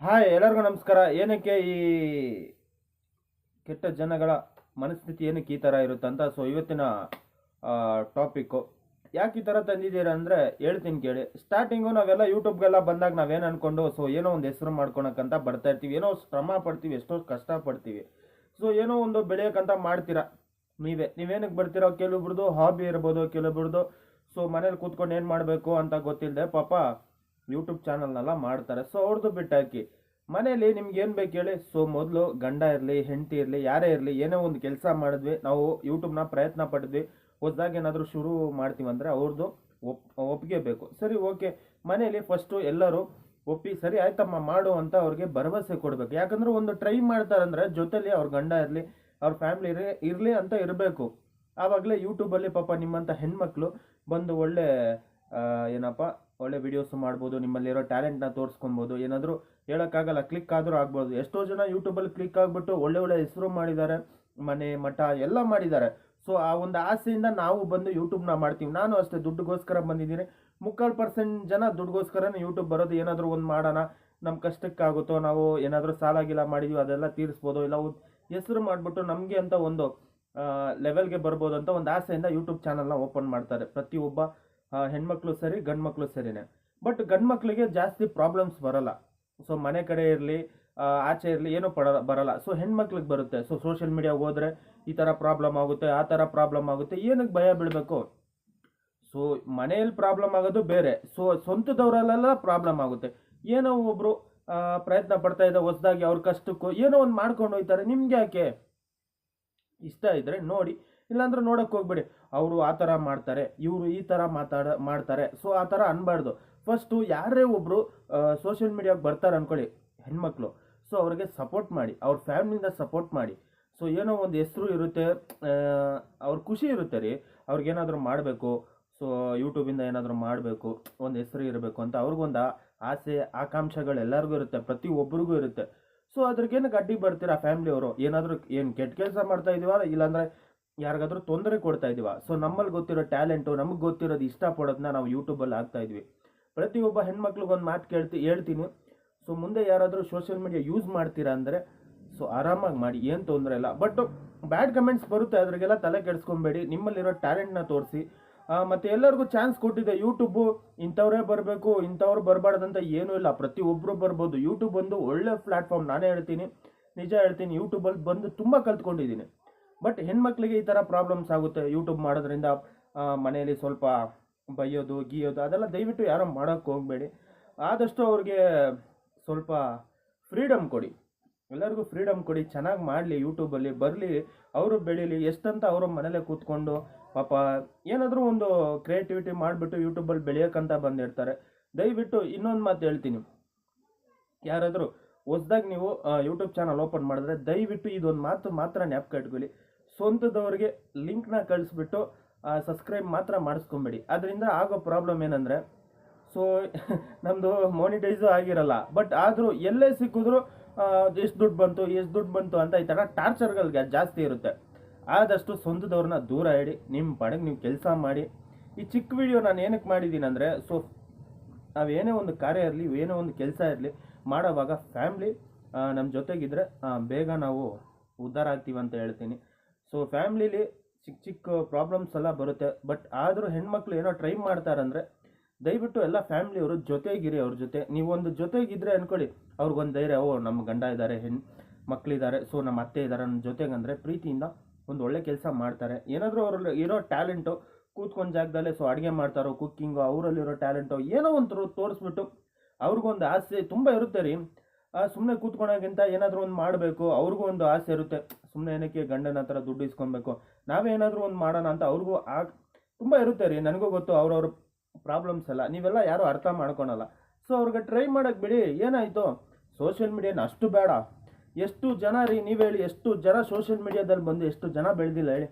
Hi, ಎಲ್ಲರಿಗೂ ನಮಸ್ಕಾರ. ಏನಕ್ಕೆ ಈ ಕೆಟ್ಟ ಜನಗಳ ಮನಸ್ಥಿತಿ ಏನಕ್ಕೆ ಈ ಥರ ಇರುತ್ತಂತ ಸೊ ಇವತ್ತಿನ ಟಾಪಿಕ್ಕು ಯಾಕೆ ಈ ಥರ ತಂದಿದ್ದೀರ ಅಂದರೆ, ಹೇಳ್ತೀನಿ ಕೇಳಿ. ಸ್ಟಾರ್ಟಿಂಗು ನಾವೆಲ್ಲ ಯೂಟ್ಯೂಬ್ಗೆಲ್ಲ ಬಂದಾಗ ನಾವೇನು ಅಂದ್ಕೊಂಡು ಸೊ, ಏನೋ ಒಂದು ಹೆಸರು ಮಾಡ್ಕೊಳಕ್ಕಂತ ಬರ್ತಾ ಇರ್ತೀವಿ. ಏನೋ ಶ್ರಮ ಪಡ್ತೀವಿ, ಎಷ್ಟೋ ಕಷ್ಟ ಪಡ್ತೀವಿ. ಸೊ ಏನೋ ಒಂದು ಬೆಳೆಯೋಕ್ಕಂತ ಮಾಡ್ತೀರಾ? ನೀವೇ. ನೀವೇನಕ್ಕೆ ಬರ್ತೀರೋ ಕೆಲವೊಬ್ರದ್ದು ಹಾಬಿ ಇರ್ಬೋದು ಕೆಲವೊಬ್ರದ್ದು ಸೊ ಮನೇಲಿ ಕೂತ್ಕೊಂಡು ಏನು ಮಾಡಬೇಕು ಅಂತ ಗೊತ್ತಿಲ್ಲದೆ ಪಾಪ ಯೂಟ್ಯೂಬ್ ಚಾನಲ್ನೆಲ್ಲ ಮಾಡ್ತಾರೆ. ಸೊ ಅವ್ರದ್ದು ಬಿಟ್ಟಾಕಿ. ಮನೆಯಲ್ಲಿ ನಿಮ್ಗೆ ಏನು ಬೇಕು ಹೇಳಿ? ಸೊ ಮೊದಲು ಗಂಡ ಇರಲಿ, ಹೆಂಡತಿ ಇರಲಿ, ಯಾರೇ ಇರಲಿ, ಏನೋ ಒಂದು ಕೆಲಸ ಮಾಡಿದ್ವಿ, ನಾವು ಯೂಟ್ಯೂಬ್ನ ಪ್ರಯತ್ನ ಪಟ್ಟಿದ್ವಿ. ಹೊಸದಾಗಿ ಏನಾದರೂ ಶುರು ಮಾಡ್ತೀವಿ ಅಂದರೆ ಅವ್ರದ್ದು ಒಪ್ ಒಪ್ಪಿಗೆ ಬೇಕು. ಸರಿ, ಓಕೆ. ಮನೆಯಲ್ಲಿ ಫಸ್ಟು ಎಲ್ಲರೂ ಒಪ್ಪಿ, ಸರಿ, ಆಯ್ತಮ್ಮ, ಮಾಡು ಅಂತ ಅವ್ರಿಗೆ ಭರವಸೆ ಕೊಡಬೇಕು. ಯಾಕಂದ್ರೆ ಒಂದು ಟ್ರೈ ಮಾಡ್ತಾರಂದ್ರೆ ಜೊತೆಲಿ ಅವ್ರ ಗಂಡ ಇರಲಿ, ಅವ್ರ ಫ್ಯಾಮಿಲಿ ಇರಲಿ ಇರಲಿ ಅಂತ ಇರಬೇಕು. ಆವಾಗಲೇ ಯೂಟ್ಯೂಬಲ್ಲಿ ಪಾಪ ನಿಮ್ಮಂಥ ಹೆಣ್ಮಕ್ಳು ಬಂದು ಒಳ್ಳೆ ಏನಪ್ಪ ಒಳ್ಳೆ ವಿಡಿಯೋಸ್ ಮಾಡ್ಬೋದು, ನಿಮ್ಮಲ್ಲಿರೋ ಟ್ಯಾಲೆಂಟ್ನ ತೋರಿಸ್ಕೊಬೋದು, ಏನಾದರೂ ಹೇಳೋಕ್ಕಾಗಲ್ಲ ಕ್ಲಿಕ್ ಆದರೂ ಆಗ್ಬೋದು. ಎಷ್ಟೋ ಜನ ಯೂಟ್ಯೂಬಲ್ಲಿ ಕ್ಲಿಕ್ ಆಗಿಬಿಟ್ಟು ಒಳ್ಳೆ ಒಳ್ಳೆ ಹೆಸರು ಮಾಡಿದ್ದಾರೆ, ಮನೆ, ಮಠ ಎಲ್ಲ ಮಾಡಿದ್ದಾರೆ. ಸೊ ಆ ಒಂದು ಆಸೆಯಿಂದ ನಾವು ಬಂದು ಯೂಟ್ಯೂಬ್ನ ಮಾಡ್ತೀವಿ. ನಾನು ಅಷ್ಟೇ ದುಡ್ಡುಗೋಸ್ಕರ ಬಂದಿದ್ದೀನಿ. ಮುಕ್ಕಾಲು ಪರ್ಸೆಂಟ್ ಜನ ದುಡ್ಡುಗೋಸ್ಕರನೇ ಯೂಟ್ಯೂಬ್ ಬರೋದು. ಏನಾದರೂ ಒಂದು ಮಾಡೋಣ ನಮ್ಮ ಕಷ್ಟಕ್ಕಾಗುತ್ತೋ, ನಾವು ಏನಾದರೂ ಸಾಲ ಗೀಲ ಮಾಡಿದೀವಿ, ಅದೆಲ್ಲ ತೀರಿಸ್ಬೋದು. ಇಲ್ಲ ಹೆಸರು ಮಾಡಿಬಿಟ್ಟು ನಮಗೆ ಅಂತ ಒಂದು ಲೆವೆಲ್ಗೆ ಬರ್ಬೋದು ಅಂತ ಒಂದು ಆಸೆಯಿಂದ ಯೂಟ್ಯೂಬ್ ಚಾನಲ್ನ ಓಪನ್ ಮಾಡ್ತಾರೆ. ಪ್ರತಿಯೊಬ್ಬ ಹೆಣ್ಮಕ್ಳು ಸರಿ ಗಂಡು ಮಕ್ಕಳು ಸರಿನೇ. ಬಟ್ ಗಂಡು ಮಕ್ಕಳಿಗೆ ಜಾಸ್ತಿ ಪ್ರಾಬ್ಲಮ್ಸ್ ಬರಲ್ಲ. ಸೊ ಮನೆ ಕಡೆ ಇರಲಿ ಆಚೆ ಇರಲಿ, ಏನೂ ಪಡ, ಬರಲ್ಲ. ಸೊ ಹೆಣ್ಮಕ್ಳಿಗೆ ಬರುತ್ತೆ. ಸೊ ಸೋಷಿಯಲ್ ಮೀಡಿಯಾ ಹೋದರೆ ಈ ಥರ ಪ್ರಾಬ್ಲಮ್ ಆಗುತ್ತೆ, ಆ ಥರ ಪ್ರಾಬ್ಲಮ್ ಆಗುತ್ತೆ ಏನಕ್ಕೆ ಭಯ ಬೀಳಬೇಕು? ಸೊ ಮನೆಯಲ್ಲಿ ಪ್ರಾಬ್ಲಮ್ ಆಗೋದು ಬೇರೆ. ಸೊ ಸ್ವಂತದವರಲ್ಲೆಲ್ಲ ಪ್ರಾಬ್ಲಮ್ ಆಗುತ್ತೆ. ಏನೋ ಒಬ್ಬರು ಪ್ರಯತ್ನ ಪಡ್ತಾ ಇದ್ದ ಹೊಸದಾಗಿ ಅವ್ರ ಕಷ್ಟಕ್ಕೂ ಏನೋ ಒಂದು ಮಾಡ್ಕೊಂಡು ಹೋಗ್ತಾರೆ ನಿಮ್ಗೆ ಯಾಕೆ? ಇಷ್ಟ ಇದ್ದರೆ ನೋಡಿ. ಇಲ್ಲಾಂದ್ರೆ ನೋಡಕ್ ಹೋಗ್ಬೇಡಿ. ಅವರು ಆ ಥರ ಮಾಡ್ತಾರೆ, ಇವರು ಈ ಥರ ಮಾತಾಡ, ಮಾಡ್ತಾರೆ. ಸೊ ಆ ಥರ ಅನ್ಬಾರ್ದು. ಫಸ್ಟು ಯಾರೇ ಒಬ್ಬರು ಸೋಷಿಯಲ್ ಮೀಡಿಯಾಗೆ ಬರ್ತಾರೆ ಅನ್ಕೊಳ್ಳಿ, ಹೆಣ್ಮಕ್ಳು. ಸೊ ಅವ್ರಿಗೆ ಸಪೋರ್ಟ್ ಮಾಡಿ, ಅವ್ರ ಫ್ಯಾಮಿಲಿಯಿಂದ ಸಪೋರ್ಟ್ ಮಾಡಿ. ಸೊ ಏನೋ ಒಂದು ಹೆಸರು ಇರುತ್ತೆ ಅವ್ರ ಖುಷಿ ಇರುತ್ತೆ ರೀ. ಅವ್ರಿಗೇನಾದರೂ ಮಾಡಬೇಕು, ಸೊ ಯೂಟ್ಯೂಬಿಂದ ಏನಾದರೂ ಮಾಡಬೇಕು, ಒಂದು ಹೆಸರು ಇರಬೇಕು ಅಂತ ಅವ್ರಿಗೊಂದು ಆಸೆ, ಆಕಾಂಕ್ಷೆಗಳು ಎಲ್ಲರಿಗೂ ಇರುತ್ತೆ, ಪ್ರತಿ ಒಬ್ಬರಿಗೂ ಇರುತ್ತೆ. ಸೊ ಅದ್ರಿಗೇನಕ್ಕೆ ಅಡ್ಡಿ ಬರ್ತೀರಾ ಫ್ಯಾಮಿಲಿಯವರು ಏನಾದರೂ ಏನು ಕೆಟ್ಟ ಕೆಲಸ ಮಾಡ್ತಾ ಇದೀವ, ಇಲ್ಲಾಂದ್ರೆ ಯಾರಿಗಾದ್ರೂ ತೊಂದರೆ ಕೊಡ್ತಾ ಇದೀವ ಸೊ ನಮ್ಮಲ್ಲಿ ಗೊತ್ತಿರೋ ಟ್ಯಾಲೆಂಟು ನಮಗೆ ಗೊತ್ತಿರೋದು ಇಷ್ಟಪಡೋದನ್ನ ನಾವು ಯೂಟ್ಯೂಬಲ್ಲಿ ಹಾಕ್ತಾ ಇದ್ವಿ. ಪ್ರತಿಯೊಬ್ಬ ಹೆಣ್ಮಕ್ಳಿಗೊಂದು ಮಾತು ಕೇಳ್ತಿ, ಹೇಳ್ತೀನಿ. ಸೊ ಮುಂದೆ ಯಾರಾದರೂ ಸೋಷಿಯಲ್ ಮೀಡಿಯಾ ಯೂಸ್ ಮಾಡ್ತೀರಾ ಅಂದರೆ ಸೊ ಆರಾಮಾಗಿ ಮಾಡಿ, ಏನು ತೊಂದರೆ ಇಲ್ಲ. ಬಟ್ ಬ್ಯಾಡ್ ಕಮೆಂಟ್ಸ್ ಬರುತ್ತೆ, ಅದ್ರಿಗೆಲ್ಲ ತಲೆ ಕೆಡಿಸ್ಕೊಬೇಡಿ. ನಿಮ್ಮಲ್ಲಿರೋ ಟ್ಯಾಲೆಂಟ್ನ ತೋರಿಸಿ. ಮತ್ತು ಎಲ್ಲರಿಗೂ ಚಾನ್ಸ್ ಕೊಟ್ಟಿದೆ ಯೂಟ್ಯೂಬು ಇಂಥವ್ರೇ ಬರಬೇಕು, ಇಂಥವ್ರು ಬರಬಾರ್ದಂತ ಏನೂ ಇಲ್ಲ. ಪ್ರತಿಯೊಬ್ಬರು ಬರ್ಬೋದು. ಯೂಟ್ಯೂಬ್ ಒಂದು ಒಳ್ಳೆ ಪ್ಲಾಟ್ಫಾರ್ಮ್ ನಾನೇ ಹೇಳ್ತೀನಿ. ನಿಜ ಹೇಳ್ತೀನಿ ಯೂಟ್ಯೂಬಲ್ಲಿ ಬಂದು ತುಂಬ ಕಲ್ತ್ಕೊಂಡಿದ್ದೀನಿ. ಬಟ್ ಹೆಣ್ಮಕ್ಳಿಗೆ ಈ ಥರ ಪ್ರಾಬ್ಲಮ್ಸ್ ಆಗುತ್ತೆ. ಯೂಟ್ಯೂಬ್ ಮಾಡೋದ್ರಿಂದ ಮನೆಯಲ್ಲಿ ಸ್ವಲ್ಪ ಬೈಯೋದು, ಗೀಯೋದು, ಅದೆಲ್ಲ ದಯವಿಟ್ಟು ಯಾರೋ ಮಾಡೋಕ್ಕೆ ಹೋಗಬೇಡಿ. ಆದಷ್ಟು ಅವ್ರಿಗೆ ಸ್ವಲ್ಪ ಫ್ರೀಡಮ್ ಕೊಡಿ. ಎಲ್ಲರಿಗೂ ಫ್ರೀಡಮ್ ಕೊಡಿ. ಚೆನ್ನಾಗಿ ಮಾಡಲಿ ಯೂಟ್ಯೂಬಲ್ಲಿ ಬರಲಿ, ಅವರು ಬೆಳೀಲಿ. ಎಷ್ಟಂತ ಅವರು ಮನೇಲೆ ಕೂತ್ಕೊಂಡು, ಪಾಪ, ಏನಾದರೂ ಒಂದು ಕ್ರಿಯೇಟಿವಿಟಿ ಮಾಡಿಬಿಟ್ಟು ಯೂಟ್ಯೂಬಲ್ಲಿ ಬೆಳೆಯೋಕ್ಕಂತ ಬಂದಿರ್ತಾರೆ. ದಯವಿಟ್ಟು ಇನ್ನೊಂದು ಮಾತು ಹೇಳ್ತೀನಿ. ಯಾರಾದರೂ ಹೊಸ್ದಾಗಿ ನೀವು ಯೂಟ್ಯೂಬ್ ಚಾನಲ್ ಓಪನ್ ಮಾಡಿದ್ರೆ ದಯವಿಟ್ಟು ಇದೊಂದು ಮಾತು ಮಾತ್ರ ಜ್ಞಾಪಕ ಸ್ವಂತದವ್ರಿಗೆ ಲಿಂಕ್ನ ಕಳಿಸ್ಬಿಟ್ಟು ಸಬ್ಸ್ಕ್ರೈಬ್ ಮಾತ್ರ ಮಾಡಿಸ್ಕೊಂಬೇಡಿ. ಅದರಿಂದ ಆಗೋ ಪ್ರಾಬ್ಲಮ್ ಏನಂದರೆ ಸೊ ನಮ್ಮದು ಮೋನಿಟೈಸು ಆಗಿರಲ್ಲ. ಬಟ್ ಆದರೂ ಎಲ್ಲೇ ಸಿಕ್ಕಿದ್ರು ಎಷ್ಟು ದುಡ್ಡು ಬಂತು ಎಷ್ಟು ದುಡ್ಡು ಬಂತು ಅಂತ ಈ ಥರ ಟಾರ್ಚರ್ಗಳಿಗೆ ಜಾಸ್ತಿ ಇರುತ್ತೆ. ಆದಷ್ಟು ಸ್ವಂತದವ್ರನ್ನ ದೂರ ಇಡಿ ನಿಮ್ಮ ಪಾಡಿಗೆ ನೀವು ಕೆಲಸ ಮಾಡಿ. ಈ ಚಿಕ್ಕ ವಿಡಿಯೋ ನಾನು ಏನಕ್ಕೆ ಮಾಡಿದ್ದೀನಿ ಅಂದರೆ ಸೊ ನಾವೇನೇ ಒಂದು ಕಾರ್ಯ ಇರಲಿ ಏನೋ ಒಂದು ಕೆಲಸ ಇರಲಿ ಮಾಡೋವಾಗ ಫ್ಯಾಮ್ಲಿ ನಮ್ಮ ಜೊತೆಗಿದ್ರೆ ಆ, ಬೇಗ ನಾವು ಉದ್ಧಾರ ಆಗ್ತೀವಿ ಅಂತ ಹೇಳ್ತೀನಿ. ಸೊ ಫ್ಯಾಮ್ಲಿಲಿ ಚಿಕ್ಕ ಚಿಕ್ಕ ಪ್ರಾಬ್ಲಮ್ಸ್ ಎಲ್ಲ ಬರುತ್ತೆ. ಬಟ್ ಆದರೂ ಹೆಣ್ಮಕ್ಳು ಏನೋ ಟ್ರೈ ಮಾಡ್ತಾರಂದರೆ, ದಯವಿಟ್ಟು ಎಲ್ಲ ಫ್ಯಾಮ್ಲಿಯವರು ಜೊತೆಗಿರಿ ಅವ್ರ ಜೊತೆ. ನೀವೊಂದು ಜೊತೆಗಿದ್ರೆ ಅಂದ್ಕೊಳ್ಳಿ ಅವ್ರಿಗೊಂದು ಧೈರ್ಯ, ಓ ನಮ್ಮ ಗಂಡ ಇದ್ದಾರೆ ಹೆಣ್ ಮಕ್ಕಳಿದ್ದಾರೆ ಸೊ ನಮ್ಮ ಅತ್ತೆ ಇದ್ದಾರೆ ನಮ್ಮ ಜೊತೆಗಂದರೆ ಪ್ರೀತಿಯಿಂದ ಒಂದು ಒಳ್ಳೆ ಕೆಲಸ ಮಾಡ್ತಾರೆ. ಏನಾದರೂ ಅವ್ರಲ್ಲಿ ಇರೋ ಟ್ಯಾಲೆಂಟು ಕೂತ್ಕೊಂಡು ಜಾಗದಲ್ಲೇ, ಸೊ, ಅಡುಗೆ ಮಾಡ್ತಾರೋ ಕುಕ್ಕಿಂಗು ಅವರಲ್ಲಿರೋ ಟ್ಯಾಲೆಂಟು ಏನೋ ಒಂಥರು ತೋರಿಸ್ಬಿಟ್ಟು ಅವ್ರಿಗೊಂದು ಆಸೆ ತುಂಬ ಇರುತ್ತೆ ರೀ. ಸುಮ್ಮನೆ ಕೂತ್ಕೊಳ್ಳೋಕ್ಕಿಂತ ಏನಾದರೂ ಒಂದು ಮಾಡಬೇಕು, ಅವ್ರಿಗೂ ಒಂದು ಆಸೆ ಇರುತ್ತೆ. ಸುಮ್ಮನೆ ಏನಕ್ಕೆ ಗಂಡನ ಹತ್ರ ದುಡ್ಡು ಇಸ್ಕೊಬೇಕು? ನಾವೇನಾದರೂ ಒಂದು ಮಾಡೋಣ ಅಂತ ಅವ್ರಿಗೂ ಆ ತುಂಬ ಇರುತ್ತೆ ರೀ. ನನಗೂ ಗೊತ್ತು, ಅವ್ರವ್ರ ಪ್ರಾಬ್ಲಮ್ಸ್ ಎಲ್ಲ. ನೀವೆಲ್ಲ ಯಾರೂ ಅರ್ಥ ಮಾಡ್ಕೊಳಲ್ಲ. ಸೊ, ಅವ್ರಿಗೆ ಟ್ರೈ ಮಾಡೋಕ್ಕೆ ಬಿಡಿ. ಏನಾಯಿತು? ಸೋಷಿಯಲ್ ಮೀಡಿಯಾನ ಅಷ್ಟು ಬೇಡ. ಎಷ್ಟು ಜನ ರೀ, ನೀವು ಹೇಳಿ, ಎಷ್ಟು ಜನ ಸೋಷಿಯಲ್ ಮೀಡಿಯಾದಲ್ಲಿ ಬಂದು ಎಷ್ಟು ಜನ ಬೆಳೆದಿಲ್ಲ ಹೇಳಿ.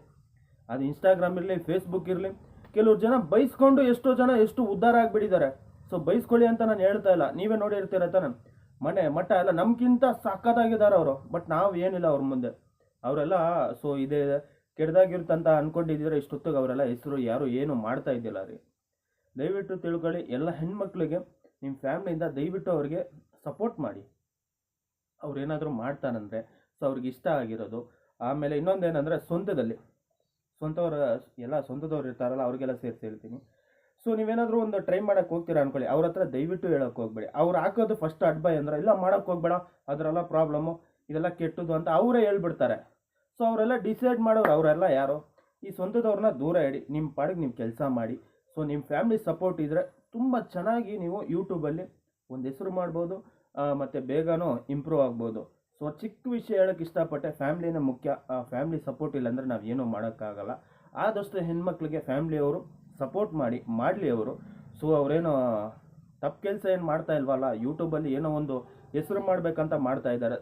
ಅದು ಇನ್ಸ್ಟಾಗ್ರಾಮ್ ಇರಲಿ, ಫೇಸ್ಬುಕ್ ಇರಲಿ, ಕೆಲವ್ರು ಜನ ಬೈಸ್ಕೊಂಡು ಎಷ್ಟೋ ಜನ ಎಷ್ಟು ಉದ್ಧಾರ ಆಗಿಬಿಟ್ಟಿದ್ದಾರೆ. ಸೊ, ಬೈಸ್ಕೊಳ್ಳಿ ಅಂತ ನಾನು ಹೇಳ್ತಾ ಇಲ್ಲ. ನೀವೇ ನೋಡಿರ್ತೀರ ತಾನೆ? ಮನೆ, ಮಠ ಎಲ್ಲ ನಮಗಿಂತ ಸಕ್ಕತ್ತಾಗಿದ್ದಾರೆ ಅವರು. ಬಟ್ ನಾವು ಏನಿಲ್ಲ ಅವ್ರ ಮುಂದೆ. ಅವರೆಲ್ಲ ಸೊ ಇದೇ ಕೆಡ್ದಾಗಿರುತ್ತಂತ ಅನ್ಕೊಂಡಿದ್ರೆ ಇಷ್ಟೊತ್ತಿಗೆ ಅವರೆಲ್ಲ ಹೆಸರು, ಯಾರು ಏನು ಮಾಡ್ತಾ ಇದ್ದಿಲ್ಲ ರೀ. ದಯವಿಟ್ಟು ತಿಳ್ಕೊಳ್ಳಿ, ಎಲ್ಲ ಹೆಣ್ಮಕ್ಳಿಗೆ ನಿಮ್ಮ ಫ್ಯಾಮ್ಲಿಯಿಂದ ದಯವಿಟ್ಟು ಅವ್ರಿಗೆ ಸಪೋರ್ಟ್ ಮಾಡಿ. ಅವ್ರು ಏನಾದರೂ ಮಾಡ್ತಾರಂದರೆ ಸೊ ಅವ್ರಿಗೆ ಇಷ್ಟ ಆಗಿರೋದು. ಆಮೇಲೆ ಇನ್ನೊಂದೇನೆಂದರೆ, ಸ್ವಂತದಲ್ಲಿ. ಸ್ವಂತವ್ರ, ಎಲ್ಲ ಸ್ವಂತದವ್ರು ಇರ್ತಾರಲ್ಲ, ಅವ್ರಿಗೆಲ್ಲ ಸೇರಿಸಿ ಹೇಳ್ತೀನಿ. ಸೊ ನೀವೇನಾದರೂ ಒಂದು ಟ್ರೈ ಮಾಡೋಕ್ಕೆ ಹೋಗ್ತೀರಾ ಅನ್ಕೊಳ್ಳಿ. ಅವ್ರ ಹತ್ರ ದಯವಿಟ್ಟು ಹೇಳೋಕೆ ಹೋಗ್ಬೇಡಿ. ಅವ್ರು ಹಾಕೋದು ಫಸ್ಟ್ ಅಡ್ಬೈ ಅಂದ್ರೆ, ಇಲ್ಲ, ಮಾಡೋಕೆ ಹೋಗ್ಬೇಡ. ಅದರೆಲ್ಲ ಪ್ರಾಬ್ಲಮ್ಮು ಇದೆಲ್ಲ ಕೆಟ್ಟದ್ದು ಅಂತ ಅವರೇ ಹೇಳ್ಬಿಡ್ತಾರೆ. ಸೊ ಅವರೆಲ್ಲ ಡಿಸೈಡ್ ಮಾಡೋರು ಅವರೆಲ್ಲ ಯಾರು? ಈ ಸ್ವಂತದವ್ರನ್ನ ದೂರ ಇಡಿ. ನಿಮ್ಮ ಪಾಡಿಗೆ ನೀವು ಕೆಲಸ ಮಾಡಿ. ಸೊ ನಿಮ್ಮ ಫ್ಯಾಮಿಲಿ ಸಪೋರ್ಟ್ ಇದ್ದರೆ ತುಂಬ ಚೆನ್ನಾಗಿ ನೀವು ಯೂಟ್ಯೂಬಲ್ಲಿ ಒಂದು ಹೆಸರು ಮಾಡ್ಬೋದು ಮತ್ತು ಬೇಗನೂ ಇಂಪ್ರೂವ್ ಆಗ್ಬೋದು. ಸೊ ಚಿಕ್ಕ ವಿಷಯ ಹೇಳೋಕ್ಕೆ ಇಷ್ಟಪಟ್ಟೆ ಫ್ಯಾಮ್ಲಿನೇ ಮುಖ್ಯ. ಫ್ಯಾಮ್ಲಿ ಸಪೋರ್ಟ್ ಇಲ್ಲಾಂದರೆ ನಾವು ಏನೂ ಮಾಡೋಕ್ಕಾಗಲ್ಲ. ಆದಷ್ಟು ಹೆಣ್ಮಕ್ಳಿಗೆ ಫ್ಯಾಮ್ಲಿಯವರು ಸಪೋರ್ಟ್ ಮಾಡಿ, ಮಾಡಲಿ ಅವರು. ಸೊ ಅವರೇನು ತಪ್ಪು ಕೆಲಸ ಏನು ಮಾಡ್ತಾ ಇಲ್ವಲ್ಲ ಯೂಟ್ಯೂಬಲ್ಲಿ ಏನೋ ಒಂದು ಹೆಸರು ಮಾಡಬೇಕಂತ ಮಾಡ್ತಾ ಇದ್ದಾರೆ.